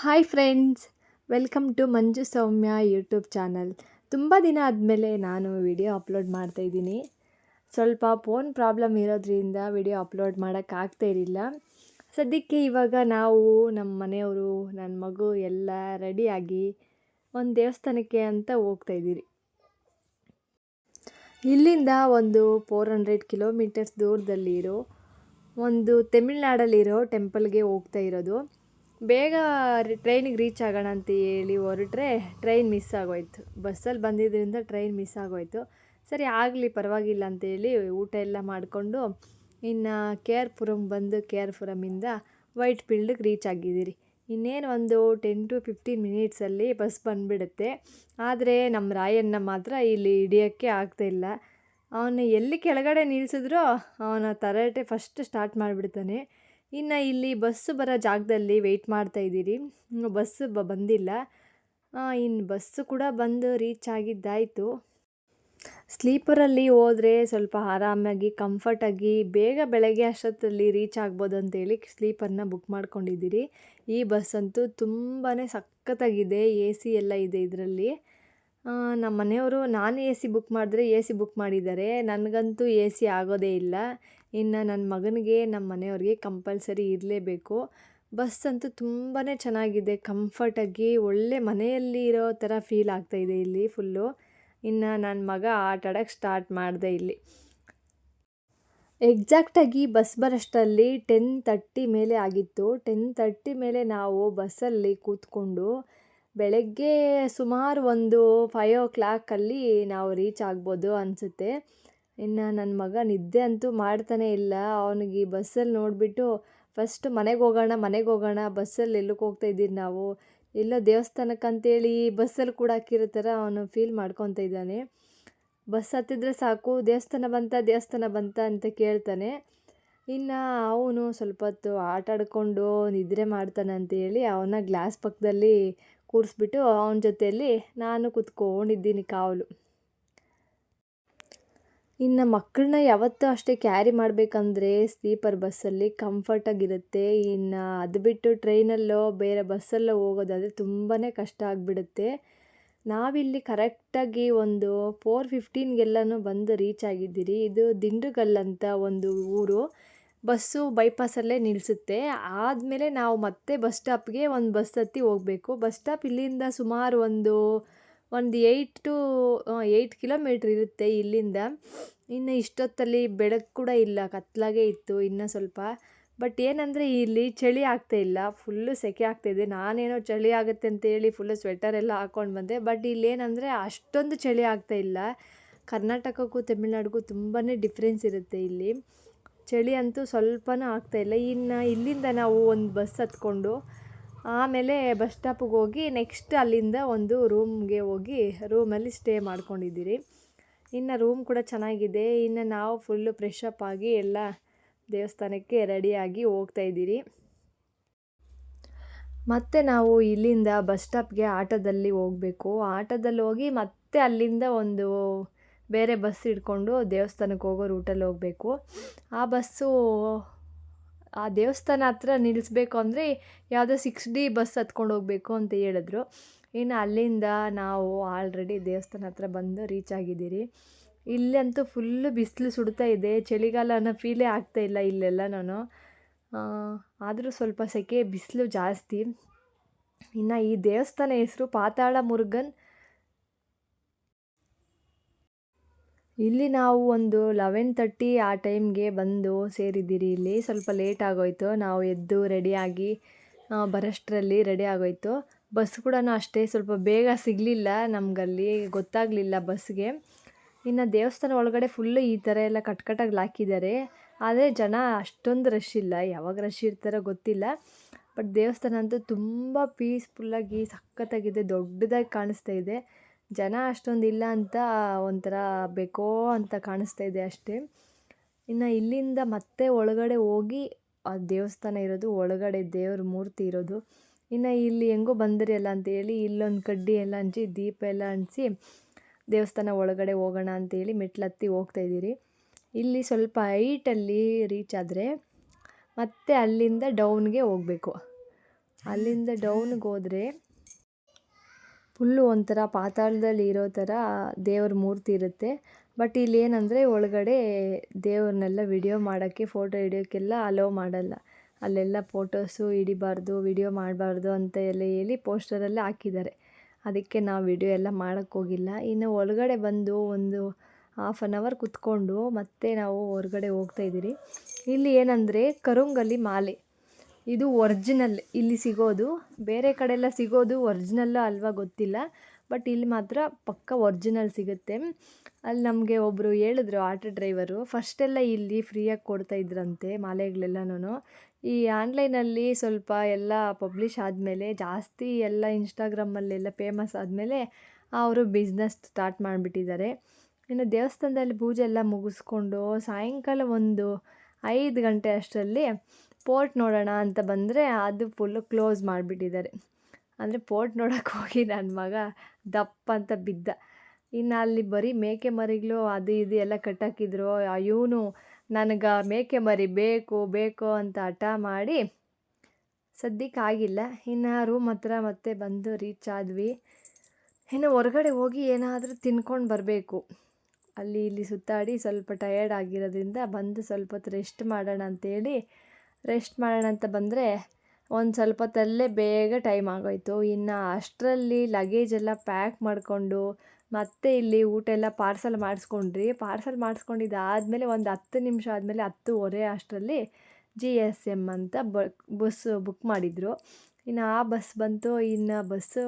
Hi friends, welcome to Manju Soumya YouTube channel. ತುಂಬ ದಿನ ಆದಮೇಲೆ ನಾನು ವಿಡಿಯೋ ಅಪ್ಲೋಡ್ ಮಾಡ್ತಾಯಿದ್ದೀನಿ ಸ್ವಲ್ಪ ಫೋನ್ ಪ್ರಾಬ್ಲಮ್ ಇರೋದ್ರಿಂದ ವಿಡಿಯೋ ಅಪ್ಲೋಡ್ ಮಾಡೋಕ್ಕಾಗ್ತಾ ಇರಲಿಲ್ಲ. ಸದ್ಯಕ್ಕೆ ಇವಾಗ ನಾವು ನಮ್ಮ ಮನೆಯವರು ನನ್ನ ಮಗು ಎಲ್ಲ ರೆಡಿಯಾಗಿ ಒಂದು ದೇವಸ್ಥಾನಕ್ಕೆ ಅಂತ ಹೋಗ್ತಾಯಿದ್ದೀರಿ ಇಲ್ಲಿಂದ ಒಂದು ಫೋರ್ ಹಂಡ್ರೆಡ್ ಕಿಲೋಮೀಟರ್ಸ್ ದೂರದಲ್ಲಿರೋ, ಒಂದು ತಮಿಳ್ನಾಡಲ್ಲಿರೋ ಟೆಂಪಲ್ಗೆ ಹೋಗ್ತಾ ಇರೋದು. ಬೇಗ ಟ್ರೈನಿಗೆ ರೀಚ್ ಆಗೋಣ ಅಂತ ಹೇಳಿ ಹೊರಟ್ರೆ ಟ್ರೈನ್ ಮಿಸ್ ಆಗೋಯ್ತು. ಬಸ್ಸಲ್ಲಿ ಬಂದಿದ್ದರಿಂದ ಟ್ರೈನ್ ಮಿಸ್ ಆಗೋಯ್ತು. ಸರಿ, ಆಗಲಿ, ಪರವಾಗಿಲ್ಲ ಅಂತೇಳಿ ಊಟ ಎಲ್ಲ ಮಾಡಿಕೊಂಡು ಇನ್ನು ಕೆ ಆರ್ ಪುರಮ್ ಬಂದು ಕೆ ಆರ್ ಪುರಮಿಂದ ವೈಟ್ ಫೀಲ್ಡಿಗೆ ರೀಚ್ ಆಗಿದ್ದೀರಿ. ಇನ್ನೇನು ಒಂದು ಟೆನ್ ಟು ಫಿಫ್ಟೀನ್ ಮಿನಿಟ್ಸಲ್ಲಿ ಬಸ್ ಬಂದುಬಿಡುತ್ತೆ. ಆದರೆ ನಮ್ಮ ರಾಯಣ್ಣ ಮಾತ್ರ ಇಲ್ಲಿ ಹಿಡಿಯೋಕ್ಕೆ ಇಲ್ಲ. ಅವನು ಎಲ್ಲಿ ಕೆಳಗಡೆ ನಿಲ್ಲಿಸಿದ್ರೋ ಅವನ ತರಾಟೆ ಫಸ್ಟ್ ಸ್ಟಾರ್ಟ್ ಮಾಡಿಬಿಡ್ತಾನೆ. ಇನ್ನು ಇಲ್ಲಿ ಬಸ್ಸು ಬರೋ ಜಾಗದಲ್ಲಿ ವೆಯ್ಟ್ ಮಾಡ್ತಾ ಇದ್ದೀರಿ. ಬಸ್ಸು ಬ ಬಂದಿಲ್ಲ. ಇನ್ನು ಬಸ್ಸು ಕೂಡ ಬಂದು ರೀಚ್ ಆಗಿದ್ದಾಯಿತು. ಸ್ಲೀಪರಲ್ಲಿ ಹೋದರೆ ಸ್ವಲ್ಪ ಆರಾಮಾಗಿ ಕಂಫರ್ಟಾಗಿ ಬೇಗ ಬೆಳಗ್ಗೆ ಅಷ್ಟೊತ್ತಲ್ಲಿ ರೀಚ್ ಆಗ್ಬೋದು ಅಂತೇಳಿ ಸ್ಲೀಪರ್ನ ಬುಕ್ ಮಾಡ್ಕೊಂಡಿದ್ದೀರಿ. ಈ ಬಸ್ ಅಂತೂ ತುಂಬಾ ಸಖತ್ತಾಗಿದೆ ಎ ಸಿ ಎಲ್ಲ ಇದೆ ಇದರಲ್ಲಿ. ನಮ್ಮ ಮನೆಯವರು ನಾನು ಎ ಸಿ ಬುಕ್ ಮಾಡಿದ್ರೆ ಎ ಸಿ ಬುಕ್ ಮಾಡಿದ್ದಾರೆ. ನನಗಂತೂ ಎ ಸಿ ಆಗೋದೇ ಇಲ್ಲ. ಇನ್ನು ನನ್ನ ಮಗನಿಗೆ, ನಮ್ಮ ಮನೆಯವ್ರಿಗೆ ಕಂಪಲ್ಸರಿ ಇರಲೇಬೇಕು. ಬಸ್ ಅಂತೂ ತುಂಬಾ ಚೆನ್ನಾಗಿದೆ. ಕಂಫರ್ಟಾಗಿ ಒಳ್ಳೆ ಮನೆಯಲ್ಲಿ ಇರೋ ಥರ ಫೀಲ್ ಆಗ್ತಾಯಿದೆ ಇಲ್ಲಿ ಫುಲ್ಲು. ಇನ್ನು ನನ್ನ ಮಗ ಆಟ ಆಡೋಕ್ಕೆ ಸ್ಟಾರ್ಟ್ ಮಾಡಿದೆ ಇಲ್ಲಿ. ಎಕ್ಸಾಕ್ಟಾಗಿ ಬಸ್ ಬರೋಷ್ಟರಲ್ಲಿ ಟೆನ್ ತರ್ಟಿ ಮೇಲೆ ಆಗಿತ್ತು. ಟೆನ್ ತರ್ಟಿ ಮೇಲೆ ನಾವು ಬಸ್ಸಲ್ಲಿ ಕೂತ್ಕೊಂಡು ಬೆಳಗ್ಗೆ ಸುಮಾರು ಒಂದು ಫೈವ್ ಓ ಕ್ಲಾಕಲ್ಲಿ ನಾವು ರೀಚ್ ಆಗ್ಬೋದು ಅನಿಸುತ್ತೆ. ಇನ್ನು ನನ್ನ ಮಗ ನಿದ್ದೆ ಅಂತೂ ಮಾಡ್ತಾನೆ ಇಲ್ಲ. ಅವನಿಗೆ ಈ ಬಸ್ಸಲ್ಲಿ ನೋಡಿಬಿಟ್ಟು ಫಸ್ಟ್ ಮನೆಗೆ ಹೋಗೋಣ ಮನೆಗೆ ಹೋಗೋಣ ಬಸ್ಸಲ್ಲಿ ಎಲ್ಲಕ್ಕೆ ಹೋಗ್ತಾ ಇದ್ದೀರಿ ನಾವು? ಎಲ್ಲೋ ದೇವಸ್ಥಾನಕ್ಕೆ ಅಂತೇಳಿ ಬಸ್ಸಲ್ಲಿ ಕೂಡ ಹಾಕಿರೋ ಥರ ಅವನು ಫೀಲ್ ಮಾಡ್ಕೊತ ಇದ್ದಾನೆ. ಬಸ್ ಹತ್ತಿದ್ರೆ ಸಾಕು, ದೇವಸ್ಥಾನ ಬಂತ ದೇವಸ್ಥಾನ ಬಂತ ಅಂತ ಕೇಳ್ತಾನೆ. ಇನ್ನು ಅವನು ಸ್ವಲ್ಪ ಹೊತ್ತು ಆಟ ಆಡಿಕೊಂಡು ನಿದ್ರೆ ಮಾಡ್ತಾನೆ ಅಂತೇಳಿ ಅವನ ಗ್ಲಾಸ್ ಪಕ್ಕದಲ್ಲಿ ಕೂರಿಸ್ಬಿಟ್ಟು ಅವನ ಜೊತೆಯಲ್ಲಿ ನಾನು ಕೂತ್ಕೊಂಡಿದ್ದೀನಿ ಕಾವಲು. ಇನ್ನು ಮಕ್ಕಳನ್ನ ಯಾವತ್ತೂ ಅಷ್ಟೇ ಕ್ಯಾರಿ ಮಾಡಬೇಕಂದ್ರೆ ಸ್ಲೀಪರ್ ಬಸ್ಸಲ್ಲಿ ಕಂಫರ್ಟಾಗಿರುತ್ತೆ. ಇನ್ನು ಅದು ಬಿಟ್ಟು ಟ್ರೈನಲ್ಲೋ ಬೇರೆ ಬಸ್ಸಲ್ಲೋ ಹೋಗೋದಾದರೆ ತುಂಬಾ ಕಷ್ಟ ಆಗಿಬಿಡುತ್ತೆ. ನಾವಿಲ್ಲಿ ಕರೆಕ್ಟಾಗಿ ಒಂದು ಫೋರ್ ಫಿಫ್ಟೀನ್ಗೆಲ್ಲನೂ ಬಂದು ರೀಚ್ ಆಗಿದ್ದೀರಿ ಇದು ದಿಂಡುಗಲ್ ಅಂತ ಒಂದು ಊರು. ಬಸ್ಸು ಬೈಪಾಸಲ್ಲೇ ನಿಲ್ಲಿಸುತ್ತೆ ಆದಮೇಲೆ ನಾವು ಮತ್ತೆ ಬಸ್ ಸ್ಟಾಪ್ಗೆ ಒಂದು ಬಸ್ ಹತ್ತಿ ಹೋಗಬೇಕು. ಬಸ್ ಸ್ಟಾಪ್ ಇಲ್ಲಿಂದ ಸುಮಾರು ಒಂದು ಒಂದು ಏಯ್ಟ್ ಟು ಏಯ್ಟ್ ಕಿಲೋಮೀಟ್ರ್ ಇರುತ್ತೆ ಇಲ್ಲಿಂದ. ಇನ್ನು ಇಷ್ಟೊತ್ತಲ್ಲಿ ಬೆಳಕು ಕೂಡ ಇಲ್ಲ. ಕತ್ತಲಾಗೆ ಇತ್ತು ಇನ್ನೂ ಸ್ವಲ್ಪ. ಬಟ್ ಏನಂದರೆ ಇಲ್ಲಿ ಚಳಿ ಆಗ್ತಾ ಇಲ್ಲ. ಫುಲ್ಲು ಸೆಕೆ ಆಗ್ತಾಯಿದೆ ನಾನೇನೋ ಚಳಿ ಆಗುತ್ತೆ ಅಂತೇಳಿ ಫುಲ್ಲು ಸ್ವೆಟರ್ ಎಲ್ಲ ಹಾಕ್ಕೊಂಡು ಬಂದೆ. ಬಟ್ ಇಲ್ಲೇನಂದರೆ ಅಷ್ಟೊಂದು ಚಳಿ ಆಗ್ತಾ ಇಲ್ಲ. ಕರ್ನಾಟಕಕ್ಕೂ, ತಮಿಳ್ನಾಡಿಗೂ ತುಂಬಾ ಡಿಫ್ರೆನ್ಸ್ ಇರುತ್ತೆ ಇಲ್ಲಿ. ಚಳಿ ಅಂತೂ ಸ್ವಲ್ಪನೂ ಆಗ್ತಾಯಿಲ್ಲ ಇನ್ನು ಇಲ್ಲಿಂದ ನಾವು ಒಂದು ಬಸ್ ಹತ್ಕೊಂಡು ಆಮೇಲೆ ಬಸ್ ಸ್ಟಾಪಿಗೆ ಹೋಗಿ ನೆಕ್ಸ್ಟ್ ಅಲ್ಲಿಂದ ಒಂದು ರೂಮ್ಗೆ ಹೋಗಿ ರೂಮಲ್ಲಿ ಸ್ಟೇ ಮಾಡ್ಕೊಂಡಿದ್ದೀರಿ. ಇನ್ನು ರೂಮ್ ಕೂಡ ಚೆನ್ನಾಗಿದೆ. ಇನ್ನು ನಾವು ಫುಲ್ಲು ಫ್ರೆಶಪ್ ಆಗಿ ಎಲ್ಲ ದೇವಸ್ಥಾನಕ್ಕೆ ರೆಡಿಯಾಗಿ ಹೋಗ್ತಾಯಿದ್ದೀರಿ ಮತ್ತು ನಾವು ಇಲ್ಲಿಂದ ಬಸ್ ಸ್ಟಾಪ್ಗೆ ಆಟೋದಲ್ಲಿ ಹೋಗಬೇಕು. ಆಟೋದಲ್ಲಿ ಹೋಗಿ ಮತ್ತೆ ಅಲ್ಲಿಂದ ಒಂದು ಬೇರೆ ಬಸ್ ಹಿಡ್ಕೊಂಡು ದೇವಸ್ಥಾನಕ್ಕೆ ಹೋಗೋ ರೂಟಲ್ಲಿ ಹೋಗಬೇಕು. ಆ ಬಸ್ಸು, ಆ ದೇವಸ್ಥಾನ ಹತ್ರ ನಿಲ್ಲಿಸ್ಬೇಕು ಅಂದರೆ ಯಾವುದೋ ಸಿಕ್ಸ್ ಡಿ ಬಸ್ ಹತ್ಕೊಂಡು ಹೋಗಬೇಕು ಅಂತ ಹೇಳಿದ್ರು. ಇನ್ನು ಅಲ್ಲಿಂದ ನಾವು ಆಲ್ರೆಡಿ ದೇವಸ್ಥಾನ ಹತ್ರ ಬಂದು ರೀಚ್ ಆಗಿದ್ದೀರಿ. ಇಲ್ಲಂತೂ ಫುಲ್ಲು ಬಿಸಿಲು ಸುಡ್ತಾ ಇದೆ. ಚಳಿಗಾಲ ಅನ್ನೋ ಫೀಲೇ ಆಗ್ತಾ ಇಲ್ಲ ಇಲ್ಲೆಲ್ಲ ನಾನು. ಆದರೂ ಸ್ವಲ್ಪ ಸೆಕೆ ಬಿಸಿಲು ಜಾಸ್ತಿ. ಇನ್ನು ಈ ದೇವಸ್ಥಾನ ಹೆಸರು ಪಾತಾಳ ಮುರುಗನ್ ಇಲ್ಲಿ ನಾವು ಒಂದು ಲೆವೆನ್ ತರ್ಟಿ ಆ ಟೈಮ್ಗೆ ಬಂದು ಸೇರಿದ್ದೀರಿ. ಇಲ್ಲಿ ಸ್ವಲ್ಪ ಲೇಟ್ ಆಗೋಯ್ತು. ನಾವು ಎದ್ದು ರೆಡಿಯಾಗಿ ಬರೋಷ್ಟರಲ್ಲಿ ರೆಡಿ ಆಗೋಯ್ತು. ಬಸ್ ಕೂಡ ಅಷ್ಟೇ. ಸ್ವಲ್ಪ ಬೇಗ ಸಿಗಲಿಲ್ಲ ನಮಗಲ್ಲಿ. ಗೊತ್ತಾಗಲಿಲ್ಲ ಬಸ್ಗೆ. ಇನ್ನು ದೇವಸ್ಥಾನ ಒಳಗಡೆ ಫುಲ್ಲು ಈ ಥರ ಎಲ್ಲ ಕಟ್ಕಟಾಗಿ ಹಾಕಿದ್ದಾರೆ. ಆದರೆ ಜನ ಅಷ್ಟೊಂದು ರಶ್ ಇಲ್ಲ. ಯಾವಾಗ ರಶ್ ಇರ್ತಾರೋ ಗೊತ್ತಿಲ್ಲ. ಬಟ್ ದೇವಸ್ಥಾನ ಅಂತೂ ತುಂಬ ಪೀಸ್ಫುಲ್ಲಾಗಿ ಸಖತ್ತಾಗಿದೆ. ದೊಡ್ಡದಾಗಿ ಕಾಣಿಸ್ತಾ ಇದೆ. ಜನ ಅಷ್ಟೊಂದು ಇಲ್ಲ ಅಂತ ಒಂಥರ ಬೇಕೋ ಅಂತ ಕಾಣಿಸ್ತಾ ಇದೆ ಅಷ್ಟೇ. ಇನ್ನು ಇಲ್ಲಿಂದ ಮತ್ತೆ ಒಳಗಡೆ ಹೋಗಿ ಆ ದೇವಸ್ಥಾನ ಇರೋದು, ಒಳಗಡೆ ದೇವ್ರ ಮೂರ್ತಿ ಇರೋದು. ಇನ್ನು ಇಲ್ಲಿ ಹೆಂಗೋ ಬಂದ್ರಿ ಅಲ್ಲ ಅಂತೇಳಿ ಇಲ್ಲೊಂದು ಕಡ್ಡಿ ಎಲ್ಲ ಹಂಚಿ, ದೀಪ ಎಲ್ಲ ಹಂಚಿ ದೇವಸ್ಥಾನ ಒಳಗಡೆ ಹೋಗೋಣ ಅಂತೇಳಿ ಮೆಟ್ಲತ್ತಿ ಹೋಗ್ತಾಯಿದ್ದೀರಿ ಇಲ್ಲಿ ಸ್ವಲ್ಪ ಹೈಟಲ್ಲಿ ರೀಚ್ ಆದರೆ ಮತ್ತೆ ಅಲ್ಲಿಂದ ಡೌನ್ಗೆ ಹೋಗಬೇಕು. ಅಲ್ಲಿಂದ ಡೌನ್ಗೆ ಹೋದರೆ ಫುಲ್ಲು ಒಂಥರ ಪಾತಾಳದಲ್ಲಿ ಇರೋ ಥರ ದೇವ್ರ ಮೂರ್ತಿ ಇರುತ್ತೆ. ಬಟ್ ಇಲ್ಲಿ ಏನಂದರೆ ಒಳಗಡೆ ದೇವ್ರನ್ನೆಲ್ಲ ವಿಡಿಯೋ ಮಾಡೋಕ್ಕೆ, ಫೋಟೋ ಹಿಡಿಯೋಕ್ಕೆಲ್ಲ ಅಲೋ ಮಾಡಲ್ಲ. ಅಲ್ಲೆಲ್ಲ ಫೋಟೋಸು ಹಿಡಿಬಾರ್ದು, ವಿಡಿಯೋ ಮಾಡಬಾರ್ದು ಅಂತ ಎಲ್ಲ ಹೇಳಿ ಪೋಸ್ಟರಲ್ಲೇ ಹಾಕಿದ್ದಾರೆ. ಅದಕ್ಕೆ ನಾವು ವಿಡಿಯೋ ಎಲ್ಲ ಮಾಡೋಕ್ಕೋಗಿಲ್ಲ ಇನ್ನು ಒಳಗಡೆ ಬಂದು ಒಂದು ಹಾಫ್ ಆನ್ ಅವರ್ ಕುತ್ಕೊಂಡು ಮತ್ತೆ ನಾವು ಹೊರಗಡೆ ಹೋಗ್ತಾಯಿದ್ದೀರಿ ಇಲ್ಲಿ ಏನಂದರೆ ಕರುಂಗಲ್ಲಿ ಮಾಲೆ. ಇದು ಒರ್ಜಿನಲ್ ಇಲ್ಲಿ ಸಿಗೋದು. ಬೇರೆ ಕಡೆಲ್ಲ ಸಿಗೋದು ಒರ್ಜಿನಲ್ ಅಲ್ವಾ ಗೊತ್ತಿಲ್ಲ. ಬಟ್ ಇಲ್ಲಿ ಮಾತ್ರ ಪಕ್ಕ ಒರ್ಜಿನಲ್ ಸಿಗುತ್ತೆ. ಅಲ್ಲಿ ನಮಗೆ ಒಬ್ಬರು ಹೇಳಿದ್ರು ಆಟೋ ಡ್ರೈವರು ಫಸ್ಟೆಲ್ಲ ಇಲ್ಲಿ ಫ್ರೀಯಾಗಿ ಕೊಡ್ತಾ ಇದ್ರಂತೆ ಮಾಲೆಗಳೆಲ್ಲನೂ ಈ ಆನ್ಲೈನಲ್ಲಿ ಸ್ವಲ್ಪ ಎಲ್ಲ ಪಬ್ಲಿಷ್ ಆದಮೇಲೆ, ಜಾಸ್ತಿ ಎಲ್ಲ ಇನ್ಸ್ಟಾಗ್ರಾಮಲ್ಲೆಲ್ಲ ಫೇಮಸ್ ಆದಮೇಲೆ ಅವರು ಬಿಸ್ನೆಸ್ ಸ್ಟಾರ್ಟ್ ಮಾಡಿಬಿಟ್ಟಿದ್ದಾರೆ. ಇನ್ನು ದೇವಸ್ಥಾನದಲ್ಲಿ ಪೂಜೆ ಎಲ್ಲ ಮುಗಿಸ್ಕೊಂಡು ಸಾಯಂಕಾಲ ಒಂದು ಐದು ಗಂಟೆ ಅಷ್ಟರಲ್ಲಿ ಪೋರ್ಟ್ ನೋಡೋಣ ಅಂತ ಬಂದರೆ ಅದು ಫುಲ್ಲು ಕ್ಲೋಸ್ ಮಾಡಿಬಿಟ್ಟಿದ್ದಾರೆ. ಅಂದರೆ ಪೋರ್ಟ್ ನೋಡೋಕೆ ಹೋಗಿ ನನ್ನ ಮಗ ದಪ್ಪ ಅಂತ ಬಿದ್ದ. ಇನ್ನು ಅಲ್ಲಿ ಬರೀ ಮೇಕೆ ಮರಿಗಳು ಅದು ಇದು ಎಲ್ಲ ಕಟ್ಟಾಕಿದ್ರು. ಇವನು ನನಗೆ ಮೇಕೆ ಮರಿ ಬೇಕು ಬೇಕು ಅಂತ ಹಠ ಮಾಡಿ ಸದ್ಯಕ್ಕೆ ಆಗಿಲ್ಲ. ಇನ್ನು ರೂಮ್ ಹತ್ರ ಮತ್ತೆ ಬಂದು ರೀಚ್ ಆದ್ವಿ. ಇನ್ನು ಹೊರಗಡೆ ಹೋಗಿ ಏನಾದರೂ ತಿನ್ಕೊಂಡು ಬರಬೇಕು. ಅಲ್ಲಿ ಇಲ್ಲಿ ಸುತ್ತಾಡಿ ಸ್ವಲ್ಪ ಟಯರ್ಡ್ ಆಗಿರೋದ್ರಿಂದ ಬಂದು ಸ್ವಲ್ಪ ಹೊತ್ತು ರೆಸ್ಟ್ ಮಾಡೋಣ ಅಂತೇಳಿ ರೆಸ್ಟ್ ಮಾಡೋಣ ಅಂತ ಬಂದರೆ ಒಂದು ಸ್ವಲ್ಪ ಹೊತ್ತಲ್ಲೇ ಬೇಗ ಟೈಮ್ ಆಗೋಯ್ತು. ಇನ್ನು ಅಷ್ಟರಲ್ಲಿ ಲಗೇಜ್ ಎಲ್ಲ ಪ್ಯಾಕ್ ಮಾಡಿಕೊಂಡು ಮತ್ತೆ ಇಲ್ಲಿ ಊಟ ಎಲ್ಲ ಪಾರ್ಸಲ್ ಮಾಡಿಸ್ಕೊಂಡ್ರಿ ಪಾರ್ಸಲ್ ಮಾಡಿಸ್ಕೊಂಡಿದ್ದಾದಮೇಲೆ ಒಂದು ಹತ್ತು ನಿಮಿಷ ಆದಮೇಲೆ ಹತ್ತುವರೆ ಅಷ್ಟರಲ್ಲಿ ಜಿ ಎಸ್ ಎಂ ಅಂತ ಬಸ್ ಬುಕ್ ಮಾಡಿದರು. ಇನ್ನು ಆ ಬಸ್ ಬಂತು. ಇನ್ನು ಬಸ್ಸು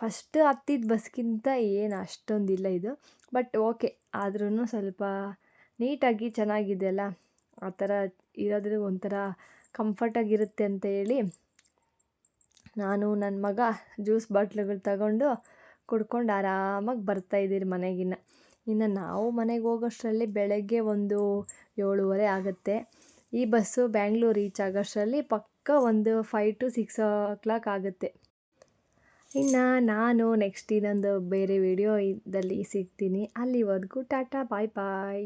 ಫಸ್ಟ್ ಹತ್ತಿದ ಬಸ್ಗಿಂತ ಏನು ಅಷ್ಟೊಂದಿಲ್ಲ ಇದು. ಬಟ್ ಓಕೆ ಆದ್ರೂ ಸ್ವಲ್ಪ ನೀಟಾಗಿ ಚೆನ್ನಾಗಿದೆ ಅಲ್ಲ. ಆ ಥರ ಇರೋದ್ರೆ ಒಂಥರ ಕಂಫರ್ಟಾಗಿರುತ್ತೆ ಅಂತ ಹೇಳಿ ನಾನು ನನ್ನ ಮಗ ಜ್ಯೂಸ್ ಬಾಟ್ಲುಗಳು ತಗೊಂಡು ಕುಡ್ಕೊಂಡು ಆರಾಮಾಗಿ ಬರ್ತಾಯಿದ್ದೀರಿ ಮನೆಗಿನ್ನ. ಇನ್ನು ನಾವು ಮನೆಗೆ ಹೋಗೋಷ್ಟರಲ್ಲಿ ಬೆಳಗ್ಗೆ ಒಂದು ಏಳುವರೆ ಆಗುತ್ತೆ. ಈ ಬಸ್ಸು ಬ್ಯಾಂಗ್ಳೂರು ರೀಚ್ ಆಗೋಷ್ಟರಲ್ಲಿ ಪಕ್ಕ ಒಂದು five to six o'clock ಆಗುತ್ತೆ. ಇನ್ನು ನಾನು ನೆಕ್ಸ್ಟ್ ಇನ್ನೊಂದು ಬೇರೆ ವಿಡಿಯೋ ಇದರಲ್ಲಿ ಸಿಗ್ತೀನಿ. ಅಲ್ಲಿವರೆಗೂ ಟಾಟಾ ಬಾಯ್ ಬಾಯ್